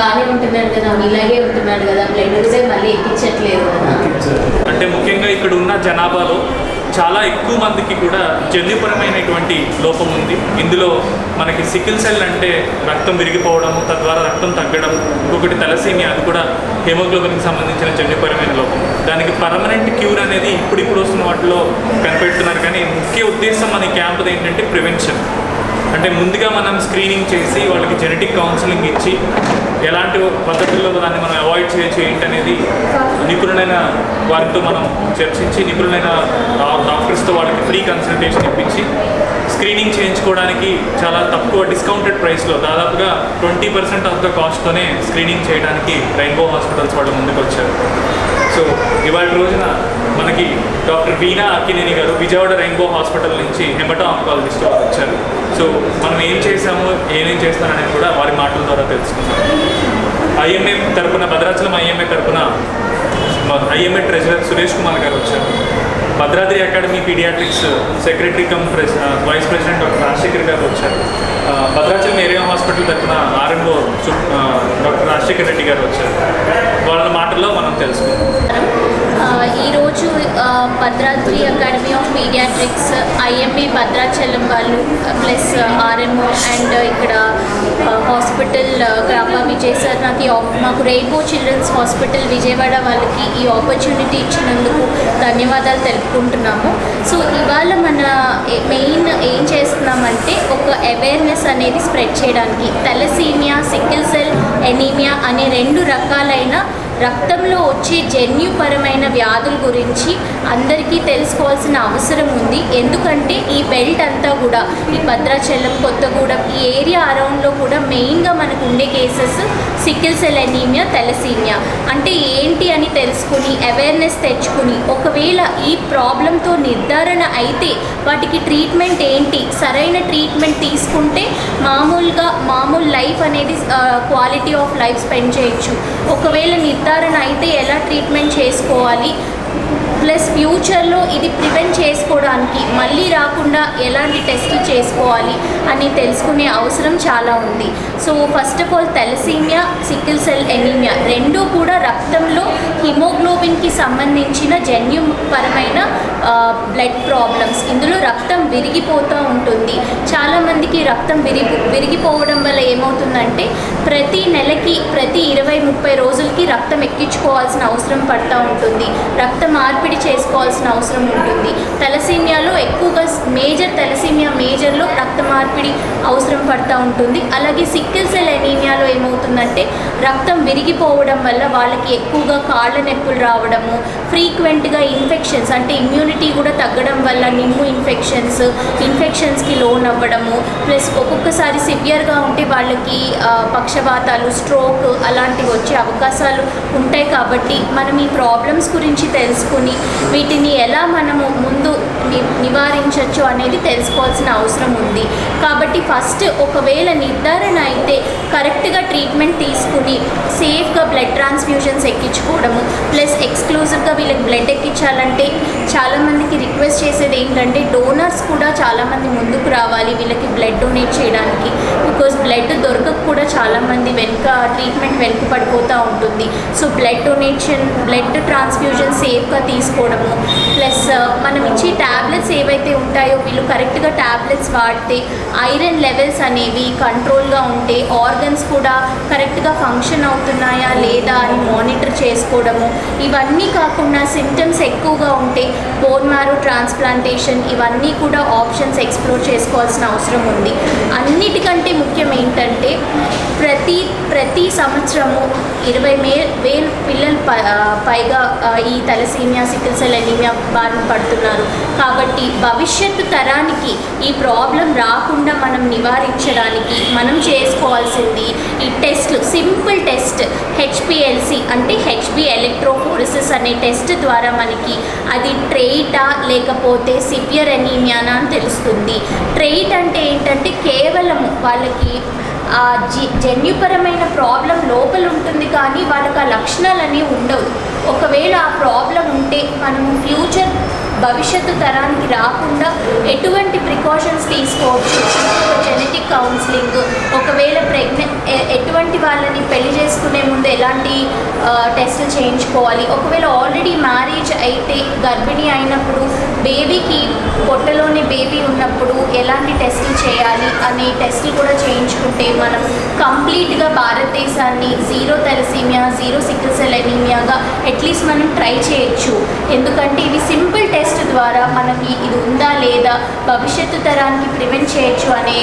బాగానే ఉంటున్నాడు కదా ఇలాగే ఉంటున్నాడు కదా ఇస్తే మళ్ళీ ఎక్కించట్లేదు కదా. అంటే ముఖ్యంగా ఇక్కడ ఉన్న జనాభాలో చాలా ఎక్కువ మందికి కూడా జన్యుపరమైనటువంటి లోపం ఉంది. ఇందులో మనకి సికిల్ సెల్ అంటే రక్తం విరిగిపోవడం తద్వారా రక్తం తగ్గడం ఇంకొకటి తలసీమియా అది కూడా హెమోగ్లోబిన్కి సంబంధించిన జన్యుపరమైన లోపం. దానికి పర్మనెంట్ క్యూర్ అనేది ఇప్పుడు ఇప్పుడు వస్తున్న వాటిలో కనిపెడుతున్నారు. కానీ ముఖ్య ఉద్దేశం మన క్యాంప్ ఏంటంటే ప్రివెన్షన్. అంటే ముందుగా మనం స్క్రీనింగ్ చేసి వాళ్ళకి జెనెటిక్ కౌన్సిలింగ్ ఇచ్చి ఎలాంటి పద్ధతుల్లో దాన్ని మనం అవాయిడ్ చేయొచ్చు ఏంటనేది నిపుణులైన వారితో మనం చర్చించి నిపుణులైన డాక్టర్స్తో వాళ్ళకి ఫ్రీ కన్సల్టేషన్ ఇప్పించి స్క్రీనింగ్ చేయించుకోవడానికి చాలా తక్కువ డిస్కౌంటెడ్ ప్రైస్లో దాదాపుగా ట్వంటీ పర్సెంట్ ఆఫ్ ద కాస్ట్తోనే స్క్రీనింగ్ చేయడానికి రెయిన్బో హాస్పిటల్స్ వాళ్ళు ముందుకు వచ్చారు సో ఇవాళ రోజున మనకి doctor Veena Akkineni garu Vijayawada Rainbow Hospital నుంచి హెమటో ఆంకాలజిస్ట్ వచ్చారు సో మనం ఏం చేసాము ఏమేం చేస్తారనేది కూడా వారి మాటల ద్వారా తెలుసుకుందాం. ఐఎంఏ తరపున భద్రాచలం ఐఎంఏ తరపున ఐఎంఏ ట్రెజరర్ సురేష్ కుమార్ గారు వచ్చారు. Bhadradri academy paediatrics secretary cum press vice president doctor Rajasekhar garu వచ్చారు. భద్రాచలం ఏరియా హాస్పిటల్ తరపున ఆర్ఎంఓ డాక్టర్ రాజశేఖర్ రెడ్డి గారు వచ్చారు. వాళ్ళ మాటల్లో మనం తెలుసుకుందాం. ఈరోజు Bhadradri academy of paediatrics IMA Bhadrachalam వాళ్ళు ప్లస్ ఆర్ఎంఓ అండ్ ఇక్కడ హాస్పిటల్ ఆ, గ్రామ విజయ్ సార్ నాకు ఈ మాకు రెయిన్బో చిల్డ్రన్స్ హాస్పిటల్ విజయవాడ వాళ్ళకి ఈ ఆపర్చునిటీ ఇచ్చినందుకు ధన్యవాదాలు తెలుపుకుంటున్నాము. సో ఇవాళ మన మెయిన్ ఏం చేస్తున్నామంటే ఒక అవేర్నెస్ అనేది స్ప్రెడ్ చేయడానికి తెలసీమియా సికిల్ సెల్ ఎనీమియా అనే రెండు రకాలైన రక్తంలో వచ్చే జన్యుపరమైన వ్యాధుల గురించి అందరికీ తెలుసుకోవాల్సిన అవసరం ఉంది. ఎందుకంటే ఈ బెల్ట్ అంతా కూడా ఈ భద్రాచలం కొత్తగూడెం ఈ ఏరియా అరౌండ్లో కూడా మెయిన్గా మనకు ఉండే cases sickle cell anaemia thalassaemia అంటే ఏంటి అని తెలుసుకుని అవేర్నెస్ తెచ్చుకుని ఒకవేళ ఈ ప్రాబ్లంతో నిర్ధారణ అయితే వాటికి ట్రీట్మెంట్ ఏంటి? సరైన ట్రీట్మెంట్ తీసుకుంటే మామూలుగా మామూలు లైఫ్ అనేది క్వాలిటీ ఆఫ్ లైఫ్ స్పెండ్ చేయొచ్చు. ఒకవేళ నిర్ధారణ అయితే ఎలా ట్రీట్మెంట్ చేసుకోవాలి? ప్లస్ ఫ్యూచర్లో ఇది ప్రివెంట్ చేసుకోవడానికి మళ్ళీ రాకుండా ఎలాంటి టెస్టులు చేసుకోవాలి అని తెలుసుకునే అవసరం చాలా ఉంది. So first of all thalassaemia sickle cell anaemia రెండూ కూడా రక్తంలో హిమోగ్లోబిన్కి సంబంధించిన జన్యుపరమైన బ్లడ్ ప్రాబ్లమ్స్. ఇందులో రక్తం విరిగిపోతూ ఉంటుంది. చాలామందికి రక్తం విరిగి విరిగిపోవడం వల్ల ఏమవుతుందంటే ప్రతి నెలకి ప్రతి ఇరవై ముప్పై రోజులకి రక్తం ఎక్కించుకోవాల్సిన అవసరం పడుతూ ఉంటుంది. రక్త మార్పిడి చేసుకోవాల్సిన అవసరం ఉంటుంది. తలసీమియాలో ఎక్కువగా మేజర్ తలసీమియా మేజర్లో రక్త మార్పిడి అవసరం పడుతూ ఉంటుంది. అలాగే సిక్కిల్ సెల్ ఎనీమియాలో ఏమవుతుందంటే రక్తం విరిగిపోవడం వల్ల వాళ్ళకి ఎక్కువగా కాళ్ళ నొప్పులు రావడము ఫ్రీక్వెంట్గా ఇన్ఫెక్షన్స్ అంటే ఇమ్యూనిటీ కూడా తగ్గడం వల్ల నిమ్ము ఇన్ఫెక్షన్స్ ఇన్ఫెక్షన్స్కి లోన్ అవ్వడము ప్లస్ ఒక్కొక్కసారి సివియర్గా ఉంటే వాళ్ళకి పక్షపాతాలు స్ట్రోక్ అలాంటివి వచ్చే అవకాశాలు ఉంటాయి కాబట్టి మనం ఈ ప్రాబ్లమ్స్ గురించి తెలుసుకుని వీటిని ఎలా మనము ముందు నివారించవచ్చు అనేది తెలుసుకోవాల్సిన అవసరం ఉంది. కాబట్టి ఫస్ట్ ఒకవేళ నిర్ధారణ అయితే కరెక్ట్గా ట్రీట్మెంట్ తీసుకుని సేఫ్గా బ్లడ్ ట్రాన్స్ఫ్యూజన్స్ ఎక్కించుకోవడము ప్లస్ ఎక్స్క్లూజివ్గా వీళ్ళకి బ్లడ్ ఎక్కించాలంటే చాలామందికి రిక్వెస్ట్ చేసేది ఏంటంటే డోనర్స్ కూడా చాలామంది ముందుకు రావాలి వీళ్ళకి బ్లడ్ డొనేట్ చేయడానికి. బికాస్ బ్లడ్ దొరకక కూడా చాలామంది వెనుక ట్రీట్మెంట్ వెనుక పడిపోతూ ఉంటుంది. So blood donation blood transfusion సేఫ్గా తీసుకోవడము ప్లస్ మనం ఇచ్చే ట్యాబ్లెట్స్ ఏవైతే ఉంటాయో వీళ్ళు కరెక్ట్గా ట్యాబ్లెట్స్ వాడితే ఐరన్ లెవెల్స్ అనేవి కంట్రోల్గా ఉంటే ఆర్గన్స్ కూడా కరెక్ట్గా ఫంక్షన్ అవుతున్నాయా లేదా అని మానిటర్ చేసుకోవడము. ఇవన్నీ కాకుండా సిమ్టమ్స్ ఎక్కువగా ఉంటే బోన్ మ్యారో ట్రాన్స్ప్లాంటేషన్ ఇవన్నీ కూడా ఆప్షన్స్ ఎక్స్ప్లోర్ చేసుకోవాల్సిన అవసరం ఉంది. అన్నిటికంటే ముఖ్యం ఏంటంటే ప్రతి ప్రతి సంవత్సరము ఇరవై మే వేలు పిల్లలు పైగా ఈ తలసీమియా సికిల్ సెల్ ఎనీమియా బారిన పడుతున్నారు. కాబట్టి భవిష్యత్తు తరానికి ఈ ప్రాబ్లం రాకుండా మనం నివారించడానికి మనం చేసుకోవాల్సింది ఈ టెస్ట్లు. సింపుల్ టెస్ట్ హెచ్పిఎల్సి అంటే హెచ్బి ఎలక్ట్రోఫోరిసిస్ అనే టెస్ట్ ద్వారా మనకి అది ట్రెయిటా లేకపోతే సివియర్ ఎనీమియానా అని తెలుస్తుంది. ట్రెయిట్ అంటే ఏంటంటే కేవలం వాళ్ళకి జన్యుపరమైన ప్రాబ్లం లోపల ఉంటుంది కానీ వాళ్ళకి ఆ లక్షణాలు అనేవి ఉండవు. ఒకవేళ ఆ ప్రాబ్లం ఉంటే మనము ఫ్యూచర్ భవిష్యత్తు తరానికి రాకుండా ఎటువంటి ప్రికాషన్స్ తీసుకోవచ్చు? జెనెటిక్ కౌన్సిలింగ్ ఒకవేళ ప్రెగ్నెంట్ ఎటువంటి వాళ్ళని పెళ్ళి చేసుకునే ముందు ఎలాంటి టెస్టులు చేయించుకోవాలి? ఒకవేళ ఆల్రెడీ మ్యారేజ్ అయితే గర్భిణీ అయినప్పుడు బేబీకి పొట్టలోని బేబీ ఉన్నప్పుడు ఎలాంటి టెస్టులు చేయాలి అనే టెస్టులు కూడా చేయించుకుంటే మనం కంప్లీట్గా భారతదేశాన్ని zero thalassaemia zero sickle cell ఎనీమియాగా at least మనం ట్రై చేయొచ్చు. ఎందుకంటే ఇది సింపుల్ టెస్ట్ ద్వారా మనకి ఇది ఉందా లేదా భవిష్యత్తు తరానికి ప్రివెంట్ చేయొచ్చు అనే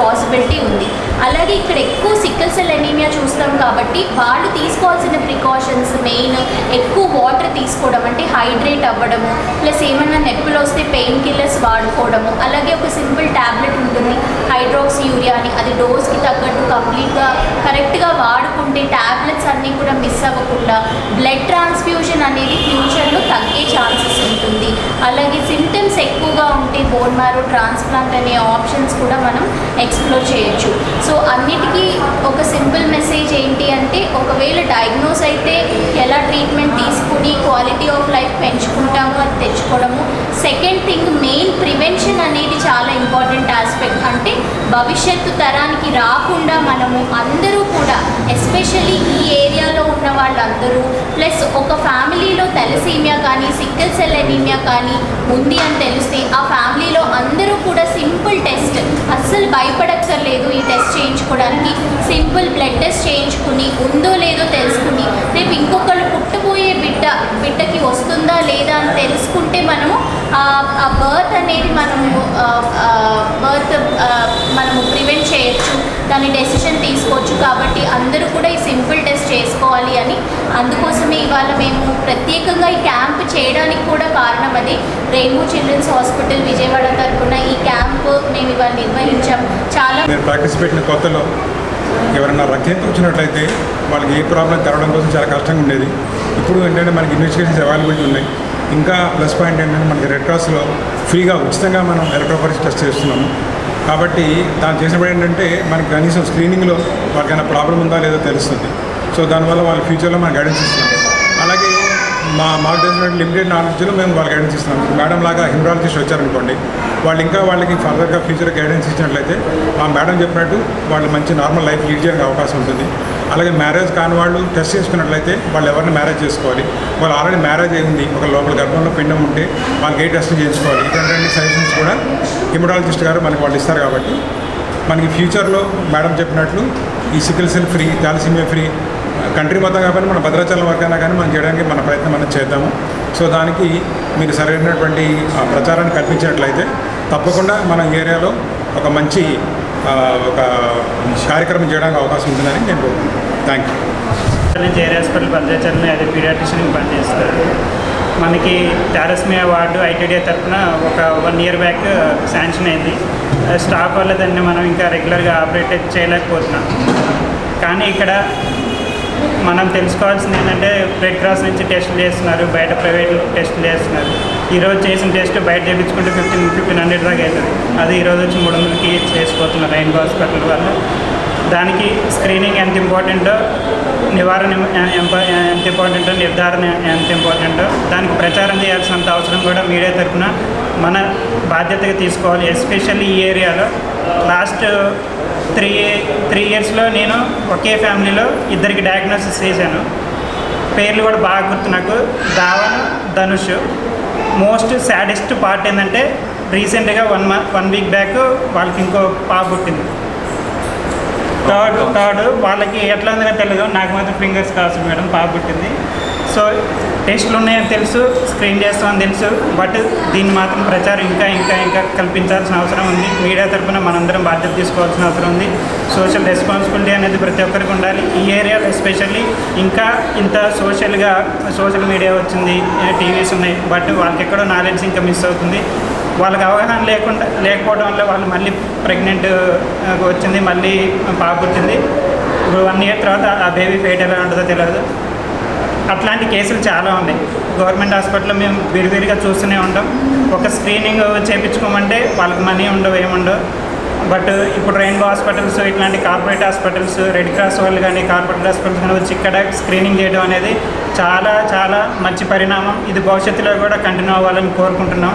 పాసిబిలిటీ ఉంది. అలాగే ఇక్కడ ఎక్కువ సిక్కల్ సెల్ ఎనీమియా చూస్తాం కాబట్టి వాళ్ళు తీసుకోవాల్సిన ప్రికాషన్స్ మెయిన్ ఎక్కువ వాటర్ తీసుకోవడం అంటే హైడ్రేట్ అవ్వడము ప్లస్ ఏమైనా నొప్పులు వస్తే పెయిన్ కిల్లర్స్ వాడుకోవడము అలాగే ఒక సింపుల్ ట్యాబ్లెట్ ఉంటుంది హైడ్రాక్స్ యూరియా అని. అది డోస్కి తగ్గట్టు కంప్లీట్గా కరెక్ట్గా వాడుకుంటే ట్యాబ్లెట్స్ అన్నీ కూడా మిస్ అవ్వకుండా బ్లడ్ ట్రాన్స్ఫ్యూజన్ అనేది ఫ్యూచర్లో తగ్గే ఛాన్సెస్ ఉంటుంది. అలాగే సిమ్టమ్స్ ఎక్కువగా ఉంటే బోన్ మ్యారో ట్రాన్స్ప్లాంట్ అనే ఆప్షన్స్ కూడా మనం ఎక్స్ప్లోర్ చేయొచ్చు. సో అన్నిటికీ ఒక సింపుల్ మెసేజ్ ఏంటి అంటే ఒకవేళ డయాగ్నోస్ అయితే ఎలా ట్రీట్మెంట్ తీసుకుని క్వాలిటీ ఆఫ్ లైఫ్ పెంచుకుంటాము అది తెచ్చుకోవడము. సెకండ్ థింగ్ మెయిన్ ప్రివెన్షన్ అనేది చాలా ఇంపార్టెంట్ ఆస్పెక్ట్ భవిష్యత్తు తరానికి రాకుండా మనము అందరూ కూడా ఎస్పెషల్లీ ఈ ఏరియాలో ఉన్న వాళ్ళందరూ ప్లస్ ఒక ఫ్యామిలీలో తెలసీమియా కానీ సిక్కల్ సెల్ ఎనీమియా కానీ ఉంది అని తెలిస్తే ఆ ఫ్యామిలీలో అందరూ కూడా సింపుల్ టెస్ట్. అస్సలు భయపడక్కర్లేదు ఈ టెస్ట్ చేయించుకోవడానికి. సింపుల్ బ్లడ్ టెస్ట్ చేయించుకుని ఉందో లేదో తెలుసుకుని రేపు ఇంకొకళ్ళు పుట్టబోయే బిడ్డ బిడ్డకి వస్తుందా లేదా అని తెలుసుకుంటే మనము ఆ బర్త్ అనేది మనము బర్త్ మనము ప్రివెంట్ చేయొచ్చు దాని డెసిషన్ తీసుకోవచ్చు. కాబట్టి అందరూ కూడా ఈ సింపుల్ టెస్ట్ చేసుకోవాలి అని. అందుకోసమే ఇవాళ మేము ప్రత్యేకంగా ఈ క్యాంప్ చేయడానికి కూడా కారణం అది. రెయిన్బో చిల్డ్రన్స్ హాస్పిటల్ విజయవాడ తరఫున ఈ క్యాంప్ మేము ఇవాళ నిర్వహించాం. చాలా నేను ప్రాక్టీస్ పెట్టిన కొత్తలో ఎవరైనా రక్తంతో వచ్చినట్లయితే వాళ్ళకి ఏ ప్రాబ్లం తెరవడం కోసం చాలా కష్టంగా ఉండేది. ఇప్పుడు ఏంటంటే మనకి ఇన్వెస్టిగేషన్స్ అవైలబిలిటీ ఉన్నాయి. ఇంకా ప్లస్ పాయింట్ ఏంటంటే మనకి రెడ్ క్రాస్లో ఫ్రీగా ఉచితంగా మనం ఎలక్ట్రోఫరెన్స్ టెస్ట్ చేస్తున్నాము. కాబట్టి దాన్ని చేసినప్పుడు ఏంటంటే మనకి కనీసం స్క్రీనింగ్లో వాళ్ళకైనా ప్రాబ్లం ఉందా లేదో తెలుస్తుంది. సో దానివల్ల వాళ్ళ ఫ్యూచర్లో మనం గైడెన్స్ ఇస్తున్నాం మా మాకు తెలిసిన లిమిటెడ్ నాలెడ్జ్లో మేము వాళ్ళు గైడెన్స్ ఇస్తున్నాం. మేడం లాగా హిమరాలజిస్ట్ వచ్చారనుకోండి వాళ్ళు ఇంకా వాళ్ళకి ఫర్దర్గా ఫ్యూచర్ గైడెన్స్ ఇచ్చినట్లయితే ఆ మేడం చెప్పినట్టు వాళ్ళు మంచి నార్మల్ లైఫ్ లీడ్ చేయడానికి అవకాశం ఉంటుంది. అలాగే మ్యారేజ్ కాని వాళ్ళు టెస్ట్ చేసుకున్నట్లయితే వాళ్ళు ఎవరిని మ్యారేజ్ చేసుకోవాలి? వాళ్ళు ఆల్రెడీ మ్యారేజ్ అయింది ఒక లోపల గర్భంలో పిండం ఉంటే వాళ్ళకి ఏ టెస్ట్ చేయించుకోవాలి? ఇటువంటి సజెషన్స్ కూడా హిమరాలజిస్ట్ గారు మనకి వాళ్ళు ఇస్తారు కాబట్టి మనకి ఫ్యూచర్లో మేడం చెప్పినట్లు ఈ sickle cell free thalassaemia free country మొత్తం కాబట్టి మన భద్రాచలం వరకైనా కానీ మనం చేయడానికి మన ప్రయత్నం మనం చేద్దాము. సో దానికి మీరు సరైనటువంటి ప్రచారాన్ని కల్పించినట్లయితే తప్పకుండా మన ఏరియాలో ఒక మంచి ఒక కార్యక్రమం చేయడానికి అవకాశం ఉంటుందని నేను కోరుకుంటున్నాను. థ్యాంక్ యూ నుంచి ఏరియా హాస్పిటల్ భద్రాచలం అది పీడియాట్రిషియన్ పనిచేస్తారు మనకి టారస్మియా వార్డు ఐటీడీఏ తరఫున ఒక వన్ ఇయర్ బ్యాక్ శాంక్షన్ అయింది. స్టాఫ్ వల్ల దాన్ని మనం ఇంకా రెగ్యులర్గా ఆపరేట్ చేయలేకపోతున్నాం. కానీ ఇక్కడ మనం తెలుసుకోవాల్సింది ఏంటంటే రెడ్ క్రాస్ నుంచి టెస్టులు చేస్తున్నారు బయట ప్రైవేట్ టెస్టులు చేస్తున్నారు. ఈరోజు చేసిన టెస్ట్ బయట చేయించుకుంటే ఫిఫ్టీన్ ఫిఫ్టీన్ హండ్రెడ్ దాకా అవుతుంది. అది ఈరోజు వచ్చి మూడు వందలకి చేసిపోతున్నారు రైన్బో హాస్పిటల్ వల్ల దానికి స్క్రీనింగ్ ఎంత ఇంపార్టెంటో నివారణ ఎంత ఇంపార్టెంటో నిర్ధారణ ఎంత ఇంపార్టెంటో దానికి ప్రచారం చేయాల్సినంత అవసరం కూడా మీడియా తరఫున మన బాధ్యతగా తీసుకోవాలి. ఎస్పెషల్లీ ఈ ఏరియాలో లాస్ట్ త్రీ త్రీ ఇయర్స్లో నేను ఒకే ఫ్యామిలీలో ఇద్దరికి డయాగ్నోసిస్ చేశాను. పేర్లు కూడా బాగా గుర్తు నాకు. Dhawan Dhanush. Most saddest part ఏంటంటే రీసెంట్గా one month one week back వాళ్ళకి ఇంకో పాప పుట్టింది. థర్డ్ థర్డ్ వాళ్ళకి ఎట్లా ఉందో తెలియదు నాకు మాత్రం ఫింగర్స్ కాసు మేడం పాప పుట్టింది. సో టెస్ట్లు ఉన్నాయని తెలుసు స్క్రీన్ చేస్తామని తెలుసు బట్ దీన్ని మాత్రం ప్రచారం ఇంకా ఇంకా ఇంకా కల్పించాల్సిన అవసరం ఉంది. మీడియా తరఫున మనందరం బాధ్యత తీసుకోవాల్సిన అవసరం ఉంది. సోషల్ రెస్పాన్సిబిలిటీ అనేది ప్రతి ఒక్కరికి ఉండాలి. ఈ ఏరియాలో ఎస్పెషల్లీ ఇంకా ఇంత సోషల్గా సోషల్ మీడియా వచ్చింది టీవీస్ ఉన్నాయి బట్ వాళ్ళకి ఎక్కడో నాలెడ్జ్ ఇంకా మిస్ అవుతుంది. వాళ్ళకి అవగాహన లేకుండా లేకపోవడం వల్ల వాళ్ళు మళ్ళీ ప్రెగ్నెంట్ వచ్చింది మళ్ళీ పాప పుట్టింది ఇప్పుడు వన్ ఇయర్ తర్వాత ఆ బేబీ ఫేట్ ఎలా ఉంటుందో తెలియదు అట్లాంటి కేసులు చాలా ఉన్నాయి. గవర్నమెంట్ హాస్పిటల్లో మేము విడివిడిగా చూస్తూనే ఉంటాం. ఒక స్క్రీనింగ్ చేయించుకోమంటే వాళ్ళకి మనీ ఉండవు ఏముండవు. బట్ ఇప్పుడు రెయిన్బో హాస్పిటల్స్ ఇట్లాంటి కార్పొరేట్ హాస్పిటల్స్ రెడ్ క్రాస్ వాళ్ళు కానీ కార్పొరేట్ హాస్పిటల్స్ కానీ వచ్చి ఇక్కడ స్క్రీనింగ్ చేయడం అనేది చాలా చాలా మంచి పరిణామం. ఇది భవిష్యత్తులో కూడా కంటిన్యూ అవ్వాలని కోరుకుంటున్నాం.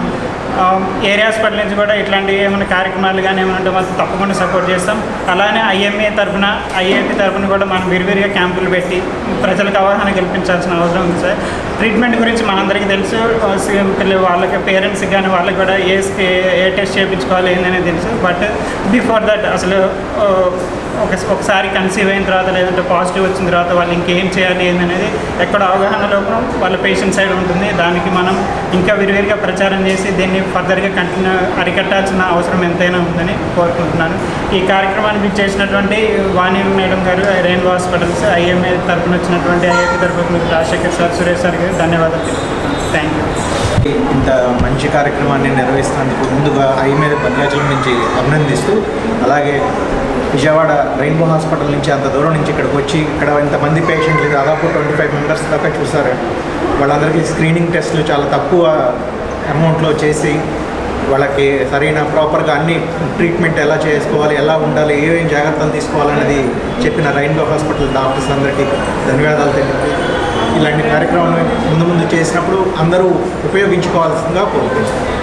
ఏరియా హాస్పిటల్ నుంచి కూడా ఇట్లాంటి ఏమైనా కార్యక్రమాలు కానీ ఏమైనా ఉంటే మనం తప్పకుండా సపోర్ట్ చేస్తాం. అలానే ఐఎంఏ తరఫున ఐఐటి తరఫున కూడా మనం విరివిరిగా క్యాంపులు పెట్టి ప్రజలకు అవగాహన కల్పించాల్సిన అవసరం ఉంది సార్. ట్రీట్మెంట్ గురించి మనందరికీ తెలుసు. పిల్ల- వాళ్ళకి పేరెంట్స్కి కానీ వాళ్ళకి కూడా ఏ ఏ టెస్ట్ చేయించుకోవాలి ఏందనేది తెలుసు. బట్ బిఫోర్ దట్ అసలు ఒక ఒకసారి కన్సీవ్ అయిన తర్వాత లేదంటే పాజిటివ్ వచ్చిన తర్వాత వాళ్ళు ఇంకేం చేయాలి ఏందనేది ఎక్కడ అవగాహన లోపం వాళ్ళ పేషెంట్ సైడ్ ఉంటుంది. దానికి మనం ఇంకా విరివిరిగా ప్రచారం చేసి దీన్ని ఫర్దర్గా కంటిన్యూ అరికట్టాల్సిన అవసరం ఎంతైనా ఉందని కోరుకుంటున్నాను. ఈ కార్యక్రమాన్ని మీకు చేసినటువంటి Vani madam garu rainbow hospitals IMA తరఫున వచ్చినటువంటి ఐఏపీ తరఫున రాజశేఖర్ సార్ సురేష్ సార్ గారు ధన్యవాదాలు. థ్యాంక్ యూ ఇంత మంచి కార్యక్రమాన్ని నిర్వహిస్తున్నందుకు ముందుగా ఐ మీద భద్రాచలం నుంచి అభినందిస్తూ అలాగే విజయవాడ రెయిన్బో హాస్పిటల్ నుంచి అంత దూరం నుంచి ఇక్కడికి వచ్చి ఇక్కడ ఇంతమంది పేషెంట్లు దాదాపు ట్వంటీ ఫైవ్ మెంబర్స్ దాకా చూసారు. వాళ్ళందరికీ స్క్రీనింగ్ టెస్ట్లు చాలా తక్కువ అమౌంట్లో చేసి వాళ్ళకి సరైన ప్రాపర్గా అన్ని ట్రీట్మెంట్ ఎలా చేసుకోవాలి ఎలా ఉండాలి ఏమేం జాగ్రత్తలు తీసుకోవాలనేది చెప్పిన రెయిన్బో హాస్పిటల్ డాక్టర్స్ అందరికీ ధన్యవాదాలు తెలియదు ఇలాంటి కార్యక్రమాలు ముందు ముందు చేసినప్పుడు అందరూ ఉపయోగించుకోవాల్సిందిగా కోరుతున్నాను